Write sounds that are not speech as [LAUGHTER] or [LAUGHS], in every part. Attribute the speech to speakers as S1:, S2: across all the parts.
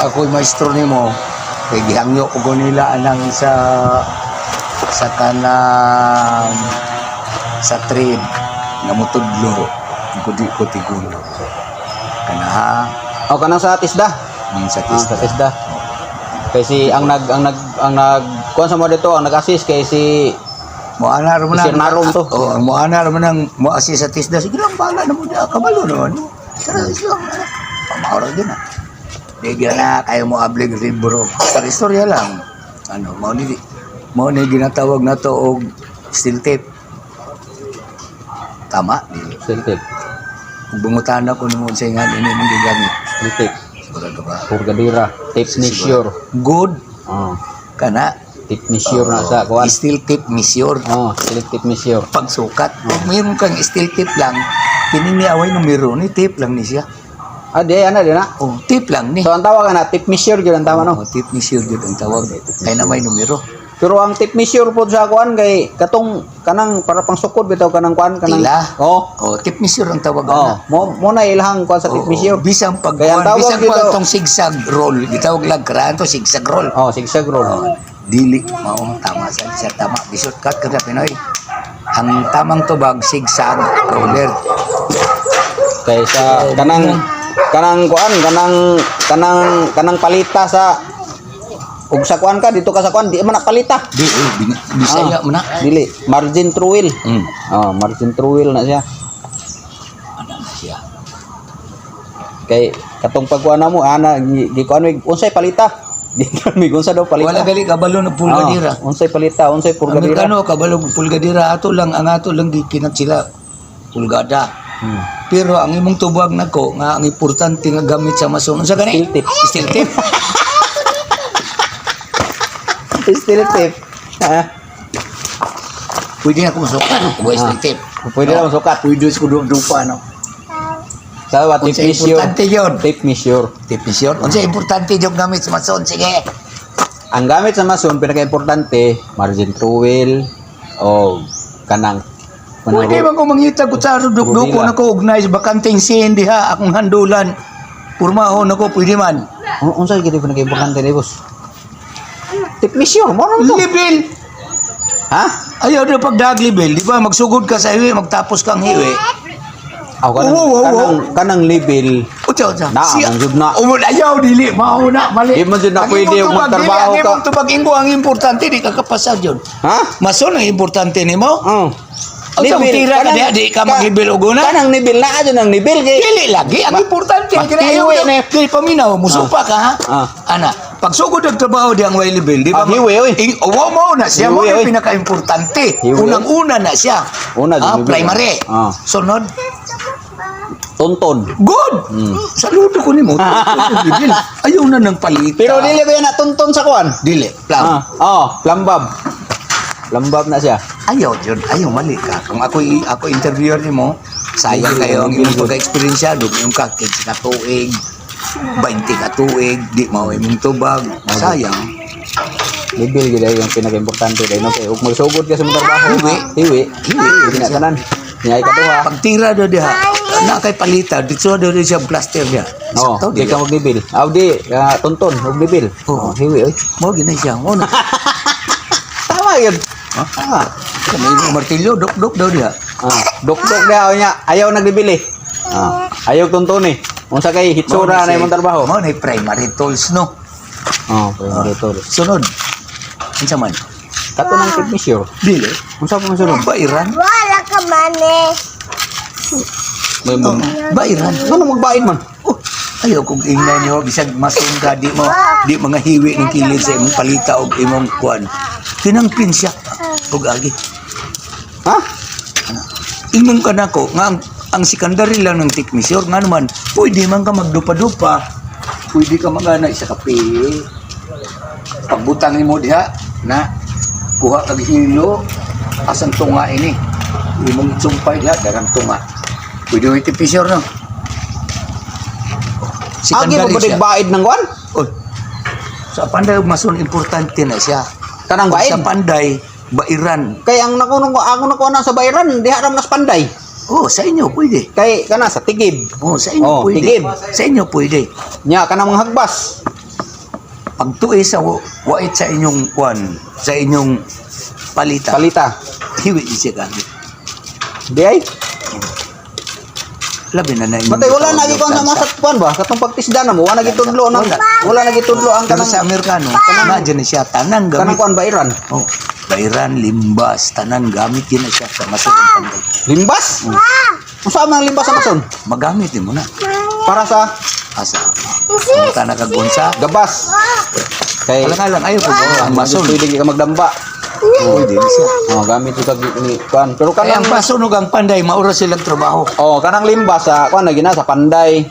S1: ako'y maestro nimo, kay gihangyo ko nila anang sa sa kanang sa trade nga mutudlo kudi ko tigulo. Kana ha,
S2: O kanang sa tisda.
S1: ning sa
S2: Ah, sa tisda. Kay si ang nag ang nag ang nag kuan sa mo dito, ang nag-assist kay si
S1: Mo ana ra man
S2: Isir narom to.
S1: Oh, mo ana ra man ang mo assist sa tisda. Sige lang bala na mo diha kabalo naman. Tara lang. Pamaoro din na. Di gyud na kayo mo ablig libro. Sa istorya lang. Ano, mo ni mo ni ginatawag na to og steel tape. Tama, di.
S2: Celtic.
S1: Kung bungutan ako nung sa nga ini mong gigamit.
S2: Celtic.
S1: Sigurado ka.
S2: Purgadira. Tape measure.
S1: Good
S2: Oh.
S1: kana
S2: Tape measure na sa kuan.
S1: steel tape measure.
S2: Oh, selective measure.
S1: pagsukat. Kung mayroon kang steel tip lang, pininiaway numero ni tip lang ni siya.
S2: Ah, di ana di na.
S1: Oh, tip lang ni.
S2: So ang tawag na tape measure gyud ang tama no.
S1: Oh, tip ni sure yun ang tawag. Kaya na may numero.
S2: Pero ang tape measure po sa kuan kay katong kanang para pang sukod bitaw kanang kuan kanang
S1: Tila.
S2: Oh.
S1: Oh, tip ni sure ang tawag
S2: Oh,
S1: na.
S2: mo mo na ilahang kuan sa tape measure.
S1: Bisang pag
S2: Kaya tawag
S1: bisang pa itong sigsag roll. Gitawag lang karaan to sigsag roll.
S2: Oh, sigsag roll.
S1: Oh, dili mao tama sa siya tama bisot cut kada Pinoy. Ang tamang tubag sigsag roller.
S2: Kay sa kanang kanang kuan kanang kanang kanang palita sa ug sa kuan ka dito ka sa kuan di man palita.
S1: Di eh, bin- bisaya
S2: Ah,
S1: mo na.
S2: Dili, margin wheel.
S1: Mm.
S2: Oh, margin through wheel na siya.
S1: Ano na siya?
S2: Kay katong pagkuan mo ana gi gi kuan mig unsay palita. [LAUGHS] Di mi unsa daw palita.
S1: Wala gali kabalo na pulgadira.
S2: Ah, unsay palita, unsay purgadira.
S1: Amerikano, kabalog pulgadira ato lang ang ato lang gikinat sila pulgada.
S2: Hmm.
S1: Pero ang imong tubag nako nga ang importante nga gamit sa mason sa gani
S2: Steel tip.
S1: Steel tip. [LAUGHS]
S2: Steel tip. Ha?
S1: Pwede na kung sukat
S2: Ah.
S1: steel tip.
S2: Pwede na masukat.
S1: Pwede sa kudo dupa no. Unsa
S2: tape measure.
S1: importante yon?
S2: Tape measure.
S1: Tip yun. Unsa importante yung gamit sa mason sige.
S2: Ang gamit sa mason pinaka-importante margin through wheel o kanang kanang
S1: Pwede man ko mangita ko sa duk-duko
S2: Rodila.
S1: nako og nice bakanting sin diha akong handulan. Purmahon ako pwede man.
S2: Un- unsa gyud pinaka-importante ni boss? Tape measure mo na to.
S1: Level.
S2: Ha?
S1: Ayaw na pagdag level, di ba? Magsugod ka sa hiwi, magtapos kang hiwi.
S2: Aw kanang
S1: Oo, oo, oo.
S2: kanang kanang level.
S1: Utsa, utsa.
S2: Na, ang jud na.
S1: Umul, ayaw, dili. Mao na, mali.
S2: Di man jud na pwede
S1: tubag,
S2: magtrabaho
S1: dili, Ang
S2: ka.
S1: imong tubag, ang importante, di ka kapasad yun.
S2: Ha?
S1: Mason, ang importante ni mo.
S2: Oh.
S1: Ang sa tira ka, di, di ka mag-hibil o guna.
S2: Kanang level na adyo ng level kay
S1: Dili lagi, ang importante.
S2: hiwi
S1: na. Dili, paminaw, musupa ka, ha?
S2: Ah.
S1: Ana, pag sugod ang trabaho di ang way level, di ba?
S2: Ah, hiwi, oy.
S1: Ing, mo na siya, mo yung pinaka-importante. Unang-una na siya.
S2: Una,
S1: Ah, primary.
S2: Ah.
S1: Sunod,
S2: tonton.
S1: Good! Saludo ko ni mo. [LAUGHS] Ayaw na ng palita.
S2: Pero dili ko yan na tonton sa kuan.
S1: Dili. Plan.
S2: Ah, oh, plambab. Plambab na siya.
S1: Ayaw, John. Ayaw, mali ka. Kung ako, ako interviewer ni mo, sayang kayo ang imong pagka-experiensya. Doon yung kakid sa katuig, 20 katuig, di mo imong tubag. Sayang.
S2: Level gid ay yung pinaka-importante dai no kay ug magsugod ka sa mong trabaho.
S1: Hiwi.
S2: Hiwi. Hiwi gid na tanan. Nya ikaduha.
S1: Pagtira do diha, na kay palita, dito do di siya plaster diha.
S2: Oh, di ka mag-level. Aw di, ah, tonton, ug.
S1: Oo.
S2: Oh, hiwi oy.
S1: Mo gina siya. Mo na. [LAUGHS]
S2: Tama yun.
S1: Ha? Kami yung martilyo, dok-dok daw diha.
S2: Ah, dok-dok daw niya. Ayaw nagbibili. Ah, ayaw tuntun eh. Unsa kay hitsura na imong trabaho?
S1: Mo na yung primary tools, no?
S2: Oh, primary tools.
S1: Sunod. Unsa man?
S2: Kato ng measure.
S1: Dili.
S2: Unsa pa sunod?
S1: Bairan.
S3: Wala ka man eh.
S2: May
S1: Oh, bairan.
S2: Ano magbaid man?
S1: Oh, ayaw kung ingnan niyo bisag masun ka di mo di mga hiwi ng kilid sa imong palita og imong kuan. Kinangpin siya og agi. Ingon ka nako nga ang, ang secondary lang ng technician nga naman pwede man ka magdupa-dupa. Pwede ka magana sa kape. Pagbutang nimo diha na kuha kag hilo asang tunga ini. Imong sumpay diha dagang tunga. Pwede mo technician no.
S2: Agi mo ba baid ng kuan?
S1: Oy, sa panday ug mason importante na siya.
S2: Kanang baid.
S1: Sa panday, bairan.
S2: Kay ang nakunong ko ako nakuha na sa bayaran, diha ram nas panday.
S1: Oh, sa inyo pwede.
S2: Kay kana sa tigib.
S1: Oh, sa inyo
S2: Oh,
S1: pwede.
S2: tigib.
S1: Sa inyo pwede.
S2: Nya kanang mga hagbas.
S1: pag tuwi sa wa- wait sa inyong kwan, sa inyong palita,
S2: Palita.
S1: hiwi siya gamit.
S2: Di ay.
S1: Labi na na inyong
S2: Matay wala na gikuan sa mga satpuan ba? Katong pagtisda na mo wala gitudlo nang
S1: Wala.
S2: wala na gitudlo ang kanang
S1: sa Amerikano, imagine na siya, tanang
S2: kanang
S1: gamit.
S2: kuan ba Iran?
S1: Oh, bairan, limbas, tanan gamit yun na siya sa masunod panday.
S2: Limbas? Unsa man ang limbas sa mason?
S1: Magamit din mo na.
S2: Para sa
S1: Asa? Kung ka nakagunsa,
S2: gabas. Kay
S1: wala lang, ayaw ko
S2: Oh,
S1: ang masun.
S2: Pwede ka magdamba.
S1: Pwede na siya.
S2: Oh, gamit ito ni kuan. Pero
S1: Kaya ang
S2: kanang
S1: masunog ang panday, maura silang trabaho.
S2: Oh, kanang limbas sa kuan na gina sa panday.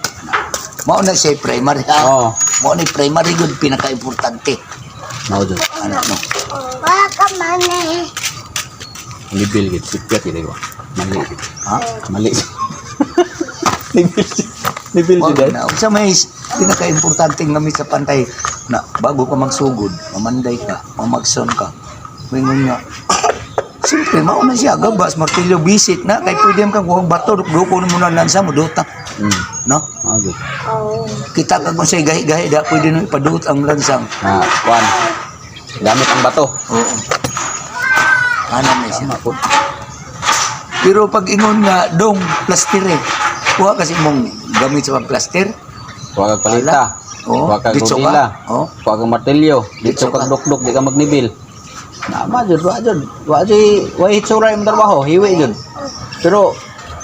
S1: Mao na siya primary.
S2: Oh.
S1: Mao na primary yun, pinaka-importante.
S2: Mao jud.
S1: Ano, no?
S3: Wala ka mani.
S2: Libil gid sipyat gid ko. Mali.
S1: Ha?
S2: Mali. Libil. Libil
S1: Mao
S2: gid.
S1: na. Sa may pinaka-importante ng gamit sa pantay na bago ka magsugod, mamanday ka, mamagson ka. Mingon nga, Siyempre, mauna siya, gabas, martilyo, bisit na, kay pwede kang kuhang bato, duko mo na lansa mo, duta.
S2: Mm.
S1: No?
S2: Mao jud.
S3: Oh.
S1: Kita ka kung sa'y gahi-gahi, da, pwede nang ipadut ang lansang.
S2: Ah, kuan. Gamit ang bato.
S1: Oo. Ano na siya. Pero pag ingon nga, dong, plastire. Kuha kasi mong gamit sa plaster.
S2: Kuha kag palita.
S1: Oo.
S2: Kuha kag
S1: Ditso ka.
S2: rodila.
S1: Oo.
S2: Kuha kag martilyo. Dito
S1: Ditso ka.
S2: kag dukduk di ka magnibil. Nama jud, wa jud. Wa si wa hitsura imong trabaho, hiwi jud. Pero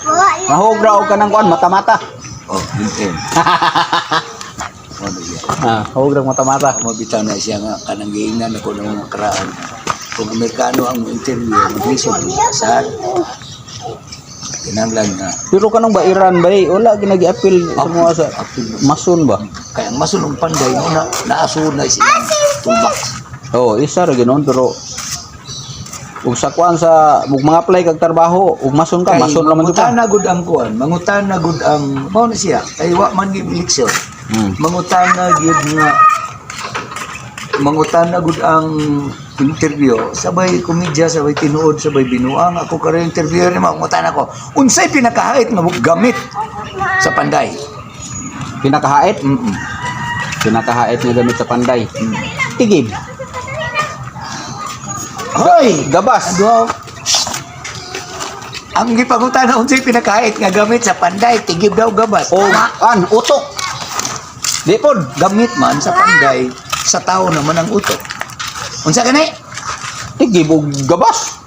S3: Wala yan.
S2: mahugra og kanang kuan mata-mata.
S1: Oh, yan? [LAUGHS]
S2: Ah, mahugra og mata-mata.
S1: Mabitaw na siya nga, kanang giingnan ako ng mga karaan. Kung Amerikano ang interview, ng kasal. Kinanglan nga.
S2: Pero kanang ba Iran ba eh, wala ginagi-appeal sa mga sa mason ba?
S1: Kaya ang masunong panday mo na naasun na siya. Tulbak.
S2: Oo, isa ra ginoon pero ug sa kuan sa ug mga apply kag trabaho ug mason ka, mason ra man jud ka.
S1: mangutana gud ang kuan, mangutana gud ang mao na siya. Kay wa man gyud eleksyon.
S2: Hmm.
S1: Mangutana gyud nga mangutana gud ang interview sabay komedya sabay tinuod sabay binuang ako kare interviewer ni mangutana ko unsay pinakahait nga gamit sa panday
S2: Pinakahait,
S1: mm -mm.
S2: pinakahait nga gamit sa panday. Tigib,
S1: hoy
S2: gabas.
S1: ano ang gipangutana unsay pinakahait nga gamit sa panday tigib daw gabas
S2: O an utok. Di pod,
S1: gamit man sa panday sa tao naman ang utok unsa gani
S2: tigib og gabas.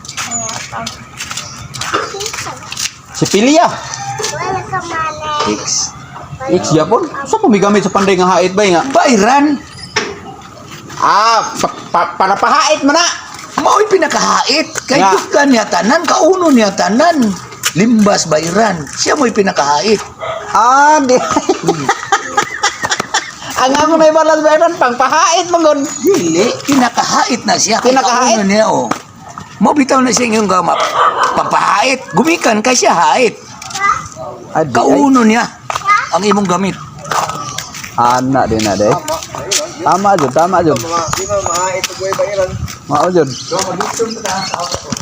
S2: Si Pilia,
S3: Wala ka mani.
S1: X
S2: X Japon. Sa sa panday nga hait ba nga?
S1: Bairan
S2: Ah, pa, pa- para pahait man na.
S1: Mao'y pinakahait. Kay
S2: Nga.
S1: Dukan niya tanan, kauno niya tanan. Limbas Bairan. Siya mo'y pinakahait.
S2: Ah, di. [LAUGHS] Ang ako na ibalas ba iran pang pahait mangon.
S1: Dili, pinakahait na siya.
S2: Pinakahait?
S1: kauno niya, oh. Mabitaw na siya yung gama. Papahait. Gumikan kay siya hait.
S2: Di ay.
S1: Kauno niya ang imong gamit.
S2: Ana din na day. Tama jud, tama jud.
S4: Mga, di ba, mga ito buhay ba ilan?
S2: Mao jud.
S1: So, mag-itom na